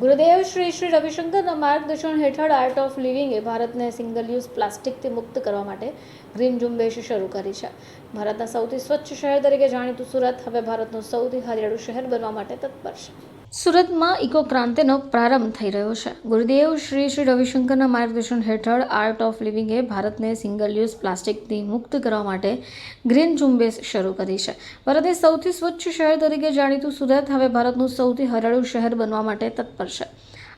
ગુરુદેવ શ્રી શ્રી રવિશંકરના માર્ગદર્શન હેઠળ art of લિવિંગે ભારતને સિંગલ યુઝ પ્લાસ્ટિકથી મુક્ત કરવા માટે ગ્રીન ઝુંબેશ શરૂ કરી છે. ભારતના સૌથી સ્વચ્છ શહેર તરીકે જાણીતું સુરત, હવે ભારતનું સૌથી હરિયાળું શહેર બનવા માટે તત્પર છે. સુરતમાં ઇકો ક્રાંતિનો પ્રારંભ થઈ રહ્યો છે. ગુરુદેવ શ્રી શ્રી રવિશંકરના માર્ગદર્શન હેઠળ આર્ટ ઓફ લિવિંગે ભારતને સિંગલ યુઝ પ્લાસ્ટિકથી મુક્ત કરવા માટે ગ્રીન ઝુંબેશ શરૂ કરી છે. ભારતે સૌથી સ્વચ્છ શહેર તરીકે જાણીતું સુરત હવે ભારતનું સૌથી હરળું શહેર બનવા માટે તત્પર છે.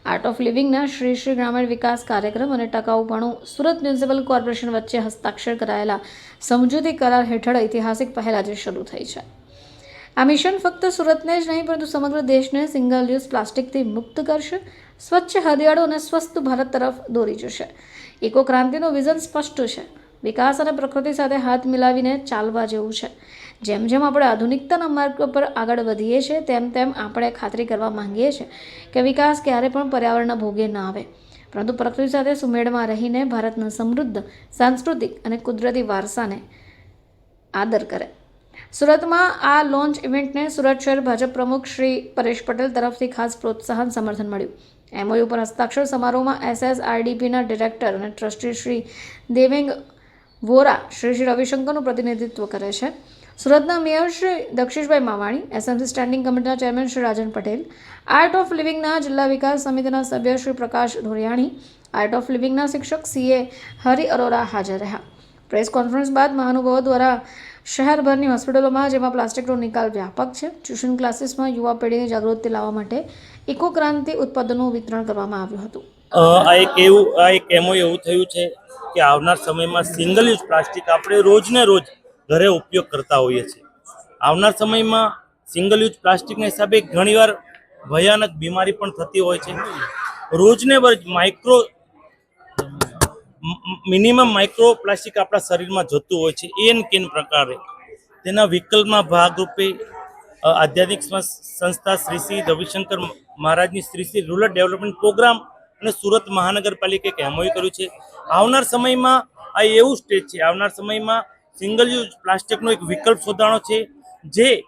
આર્ટ ઓફ લિવિંગના શ્રી શ્રી ગ્રામીણ વિકાસ કાર્યક્રમ અને ટકાઉપણું સુરત મ્યુનિસિપલ કોર્પોરેશન વચ્ચે હસ્તાક્ષર કરાયેલા સમજૂતી કરાર હેઠળ ઐતિહાસિક પહેલ આજે શરૂ થઈ છે. આ મિશન ફક્ત સુરતને જ નહીં, પરંતુ સમગ્ર દેશને સિંગલ યુઝ પ્લાસ્ટિકથી મુક્ત કરશે, સ્વચ્છ હરિયાળો અને સ્વસ્થ ભારત તરફ દોરી જશે. ઇકો ક્રાંતિનું વિઝન સ્પષ્ટ છે. વિકાસ અને પ્રકૃતિ સાથે હાથ મિલાવીને ચાલવા જેવું છે. જેમ જેમ આપણે આધુનિકતાના માર્ગ પર આગળ વધીએ છીએ, તેમ તેમ આપણે ખાતરી કરવા માંગીએ છીએ કે વિકાસ ક્યારે પણ પર્યાવરણના ભોગે ન આવે. પરંતુ પ્રકૃતિ સાથે સુમેળમાં રહીને ભારતના સમૃદ્ધ, સાંસ્કૃતિક અને કુદરતી વારસાને આદર કરે. સુરતમાં આ લોન્ચ ઇવેન્ટને સુરત શહેર ભાજપ પ્રમુખ શ્રી પરેશ પટેલ તરફથી ખાસ પ્રોત્સાહન સમર્થન મળ્યું. એમઓયુ પર હસ્તાક્ષર સમારોહમાં એસએસઆરડીપીના ડિરેક્ટર અને ટ્રસ્ટી શ્રી દેવેંગ વોરા શ્રી શ્રી રવિશંકરનું પ્રતિનિધિત્વ કરે છે. સુરતના mayor Shri Dakshishbhai Mavani, SMC standing કમિટીના chairman Shri Rajan Patel, art of લિવિંગના જિલ્લા વિકાસ સમિતિના સભ્ય શ્રી પ્રકાશ ધોરિયાણી, આર્ટ ઓફ લિવિંગના શિક્ષક સીએ હરિ અરોરા હાજર રહ્યા. પ્રેસ કોન્ફરન્સ બાદ મહાનુભાવો દ્વારા શહેરભરની હોસ્પિટલોમાં, જેમાં પ્લાસ્ટિકનો નિકાલ વ્યાપક છે. ટ્યુશન ક્લાસીસમાં યુવા પેઢીની જાગૃતિ લાવવા માટે ઇકો ક્રાંતિ ઉત્પાદનનું વિતરણ કરવામાં આવ્યું હતું. આ એક એવું, આ એક એમો એવું થયું છે કે આવનાર સમયમાં સિંગલ યુઝ પ્લાસ્ટિક આપણે રોજને રોજ ઘરે ઉપયોગ કરતા હોઈએ છીએ. આવનાર સમયમાં સિંગલ યુઝ પ્લાસ્ટિકના હિસાબે ઘણીવાર ભયાનક બીમારી પણ થતી હોય છે. રોજને રોજ માઇક્રો મિનિમમ માઇક્રો પ્લાસ્ટિક આપણા શરીરમાં જતું હોય છે એન કેન પ્રકારે. તેના વિકલ્પમાં ભાગરૂપે આધ્યાત્મિક સંસ- સંસ્થા શ્રી શ્રી રવિશંકર મહારાજની Shri Shri rural development programme અને સુરત મહાનગરપાલિકાએ કહેમોય કર્યું છે. આવનાર સમયમાં આ એવું સ્ટેજ છે, આવનાર સમયમાં સિંગલ યુઝ પ્લાસ્ટિકનો એક વિકલ્પ શોધાણો છે, જે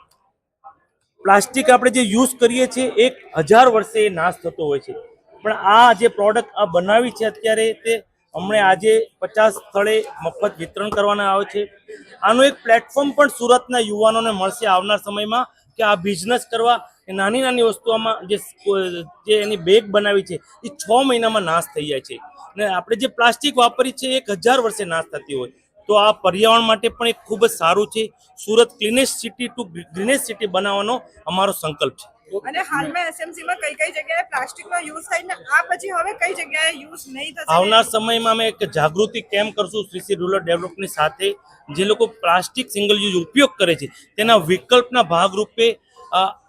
પ્લાસ્ટિક આપણે જે યુઝ કરીએ છીએ, એક હજાર વર્ષે એ નાશ થતો હોય છે. પણ આ જે પ્રોડક્ટ આ બનાવી છે અત્યારે તે હમણે આજે પચાસ સ્થળે મફત વિતરણ કરવાના આવે છે. આનું એક પ્લેટફોર્મ પણ સુરતના યુવાનોને મળશે આવનાર સમયમાં કે આ બિઝનેસ કરવા એ નાની નાની વસ્તુઓમાં જે જે એની બેગ બનાવી છે, એ છ મહિનામાં નાશ થઈ જાય છે. ને આપણે જે પ્લાસ્ટિક વાપરી છે એક હજાર વર્ષે નાશ થતી હોય. તો આ પર્યાવરણ માટે પણ એક ખૂબ જ સારું છે. Surat cleanest city to greenest city બનાવવાનો અમારો સંકલ્પ છે. અને હાલમાં એસએમસી માં કઈ કઈ જગ્યાએ પ્લાસ્ટિક નો યુઝ થાય ને આ પછી હવે કઈ જગ્યાએ યુઝ નહીં થશે આવનાર સમયમાં અમે એક જાગૃતિ કેમ્પ કરશું શ્રીસી શ્રી રૂરલ ડેવલપની સાથે જે લોકો પ્લાસ્ટિક સિંગલ યુઝ ઉપયોગ કરે છે. તેના વિકલ્પના ભાગરૂપે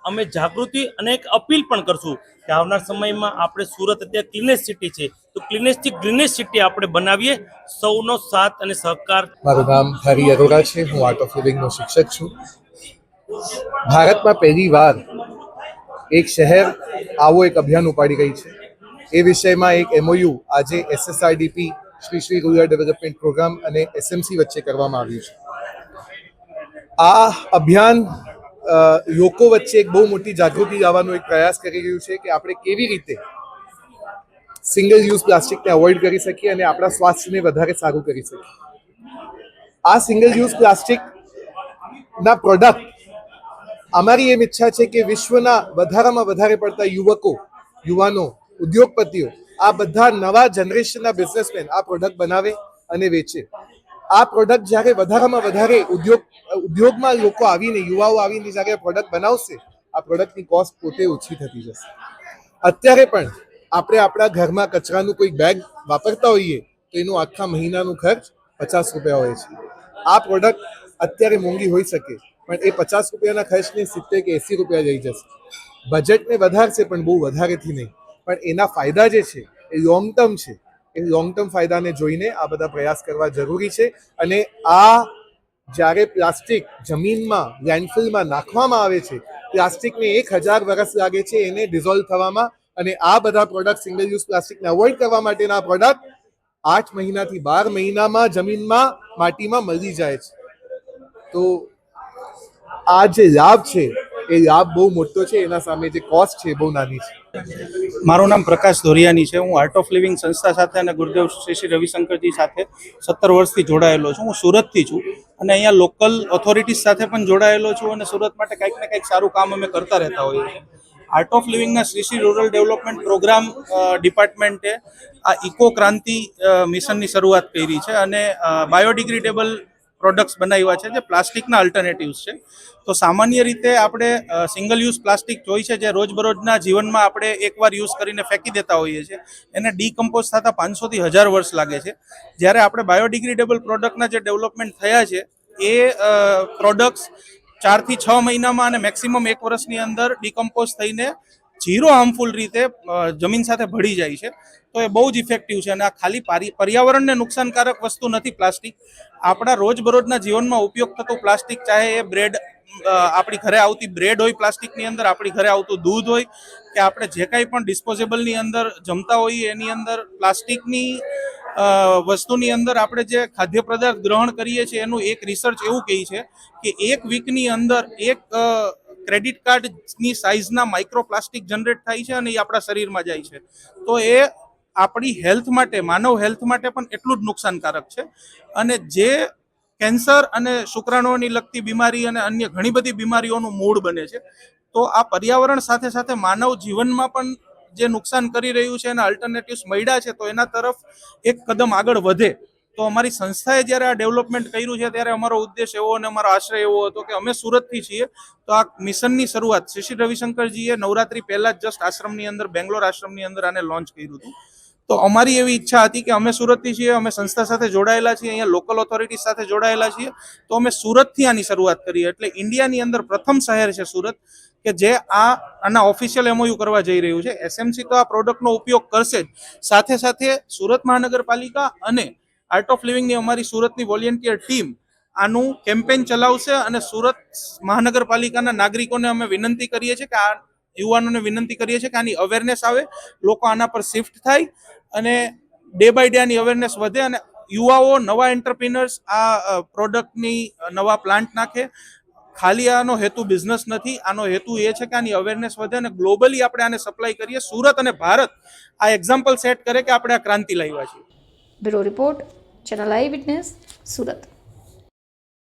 અમે જાગૃતિ અને એક અપીલ પણ કરશું કે આવનાર સમયમાં આપણે સુરત અત્યારે ક્લીનેસ્ટ સિટી છે. તો ક્લીનેસ્ટથી ગ્રીનેસ્ટ સિટી આપણે બનાવીએ સૌનો સાથ અને સહકાર. મારું નામ હરી અરોરા છે. હું આર્ટ ઓફ લિવિંગનો શિક્ષક છું. ભારતમાં પહેલી વાર એક શહેર આવો એક અભિયાન ઉપાડી રહી છે. એ વિષયમાં એક એમઓયુ આજે SSRDP Shri Shri rural development programme અને એસએમસી વચ્ચે કરવામાં આવ્યું છે. આ અભિયાન લોકો વચ્ચે એક બહુ મોટી જાગૃતિ લાવવાનો એક પ્રયાસ કરી રહ્યું છે કે આપણે કેવી રીતે સિંગલ યુઝ પ્લાસ્ટિકને અવોઇડ કરી શકીએ અને આપણા સ્વાસ્થ્યને વધારે સારું કરી શકીએ. આ સિંગલ યુઝ પ્લાસ્ટિક ના પ્રોડક્ટ અમારી એમ ઈચ્છા છે કે વિશ્વના વધારામાં વધારે પડતા યુવકો, યુવાનો, ઉદ્યોગપતિઓ, આ બધા નવા જનરેશનના બિઝનેસમેન આ પ્રોડક્ટ બનાવે અને વેચે. આ પ્રોડક્ટ જ્યારે વધારામાં વધારે ઉદ્યોગ, ઉદ્યોગમાં લોકો આવીને, યુવાઓ આવીને જ્યારે પ્રોડક્ટ બનાવશે, આ પ્રોડક્ટની કોસ્ટ પોતે ઓછી થતી જશે. અત્યારે પણ આપણે આપણા ઘરમાં કચરાનું કોઈ બેગ વાપરતા હોઈએ, તો એનું આખા મહિનાનું ખર્ચ પચાસ રૂપિયા હોય છે. આ પ્રોડક્ટ અત્યારે મોંઘી હોઈ શકે. પણ એ પચાસ રૂપિયાના ખર્ચને સિત્તેર કે એંસી રૂપિયા જઈ જશે. બજેટને વધારશે પણ બહુ વધારેથી નહીં. પણ એના ફાયદા જે છે, એ લોંગ ટર્મ છે. એ લોંગ ટર્મ ફાયદાને જોઈને આ બધા પ્રયાસ કરવા જરૂરી છે અને આ જ્યારે પ્લાસ્ટિક જમીનમાં લેન્ડફિલમાં નાખવામાં આવે છે, પ્લાસ્ટિકને એક હજાર વર્ષ લાગે છે, એને ડિઝોલ્વ થવામાં અને આ બધા પ્રોડક્ટ સિંગલ યુઝ પ્લાસ્ટિકને અવોઇડ કરવા માટેના પ્રોડક્ટ આઠ મહિનાથી બાર મહિનામાં જમીનમાં માટીમાં મળી જાય છે. તો આ જે લાભ છે, એ લાભ બહુ મોટો છે, એના સામે જે કોસ્ટ છે બહુ નાની છે. મારું નામ પ્રકાશ ધોરિયાની છે. હું આર્ટ ઓફ લિવિંગ સંસ્થા સાથે અને ગુરુદેવ શ્રી શ્રી રવિશંકરજી સાથે સત્તર વર્ષથી જોડાયેલો છું. હું સુરતથી છું અને અહીંયા લોકલ ઓથોરિટીઝ સાથે પણ જોડાયેલો છું અને સુરત માટે કંઈક ને કંઈક સારું કામ અમે કરતા રહેતા હોઈએ છીએ. Art of લિવિંગના Shri Shri rural development programme ડિપાર્ટમેન્ટે આ ઇકો ક્રાંતિ મિશનની શરૂઆત કરી છે અને બાયોડિગ્રેડેબલ પ્રોડક્ટ્સ બનાવ્યા છે જે પ્લાસ્ટિકના અલ્ટરનેટિવ્સ છે. તો સામાન્ય રીતે આપણે સિંગલ યુઝ પ્લાસ્ટિક જોઈ છે જે રોજબરોજના જીવનમાં આપણે એકવાર યુઝ કરીને ફેંકી દેતા હોઈએ છીએ. એને ડીકમ્પોઝ થતાં પાંચસોથી હજાર વર્ષ લાગે છે. જ્યારે આપણે બાયોડિગ્રેડેબલ પ્રોડક્ટના જે ડેવલપમેન્ટ થયા છે, એ પ્રોડક્ટ્સ ચારથી છ મહિનામાં અને મેક્સિમમ એક વર્ષની અંદર ડીકમ્પોઝ થઈને ઝીરો હાર્મફુલ રીતે જમીન સાથે ભળી જાય છે. તો એ બહુ જ ઇફેક્ટિવ છે અને આ ખાલી પારી- પર્યાવરણને નુકસાનકારક વસ્તુ નથી પ્લાસ્ટિક. આપણા રોજબરોજના જીવનમાં ઉપયોગ થતું પ્લાસ્ટિક, ચાહે એ બ્રેડ આપણી ઘરે આવતી બ્રેડ હોય પ્લાસ્ટિકની અંદર, આપણી ઘરે આવતું દૂધ હોય, કે આપણે જે કાંઈ પણ ડિસ્પોઝેબલની અંદર જમતા હોઈએ, એની અંદર પ્લાસ્ટિકની વસ્તુની અંદર આપણે જે ખાદ્ય પદાર્થ ગ્રહણ કરીએ છીએ, એનું એક રિસર્ચ એવું કહે છે કે એક વીકની અંદર એક ક્રેડિટ કાર્ડની સાઇઝના માઇક્રોપ્લાસ્ટિક જનરેટ થાય છે અને એ આપણા શરીરમાં જાય છે. તો એ આપણી હેલ્થ માટે, માનવ હેલ્થ માટે પણ એટલું જ નુકસાનકારક છે. અને જે કેન્સર અને શુક્રાણુઓની લગતી બીમારી અને અન્ય ઘણી બધી બીમારીઓનું મૂળ બને છે, તો આ પર્યાવરણ સાથે સાથે માનવ જીવનમાં પણ જે નુકસાન કરી રહ્યું છે એના અલ્ટરનેટિવ્સ મળ્યા છે, તો એના તરફ એક કદમ આગળ વધે તો અમારી સંસ્થાએ જ્યારે આ ડેવલપમેન્ટ કર્યું છે, ત્યારે અમારો ઉદ્દેશ એવો અને અમારો આશ્રય એવો હતો કે અમે સુરતથી છીએ. તો આ મિશનની શરૂઆત શ્રી રવિશંકરજીએ નવરાત્રી પહેલાં જ જસ્ટ આશ્રમની અંદર, બેંગ્લોર આશ્રમની અંદર આને લોન્ચ કર્યું હતું. તો અમારી એવી ઈચ્છા હતી કે અમે સુરતથી છીએ, અમે સંસ્થા સાથે જોડાયેલા છીએ, અહીંયા લોકલ ઓથોરિટી સાથે જોડાયેલા છીએ. તો અમે સુરતથી આની શરૂઆત કરીએ. એટલે ઇન્ડિયાની અંદર પ્રથમ શહેર છે સુરત, કે જે આ આના ઓફિશિયલ એમઓયુ કરવા જઈ રહ્યું છે. એસએમસી તો આ પ્રોડક્ટનો ઉપયોગ કરશે જ. સાથે સાથે સુરત મહાનગરપાલિકા અને આર્ટ ઓફ લિવિંગની અમારી સુરતની વોલેન્ટિયર ટીમ આનું કેમ્પેન ચલાવશે અને સુરત મહાનગરપાલિકાના નાગરિકોને અમે વિનંતી કરીએ છીએ કે આ યુવાનોને વિનંતી કરીએ છીએ કે આની અવેરનેસ આવે, લોકો આના પર શિફ્ટ થાય અને ડે બાય ડે આની અવેરનેસ વધે અને યુવાઓ, નવા એન્ટરપ્રિનર્સ આ પ્રોડક્ટની નવા પ્લાન્ટ નાખે. ખાલી આનો હેતુ બિઝનેસ નથી, આનો હેતુ એ છે કે આની અવેરનેસ વધે અને ગ્લોબલી આપણે આને સપ્લાય કરીએ. સુરત અને ભારત આ એક્ઝામ્પલ સેટ કરે કે આપણે આ ક્રાંતિ લાવ્યા છીએ. Bureau report channel I witness Surat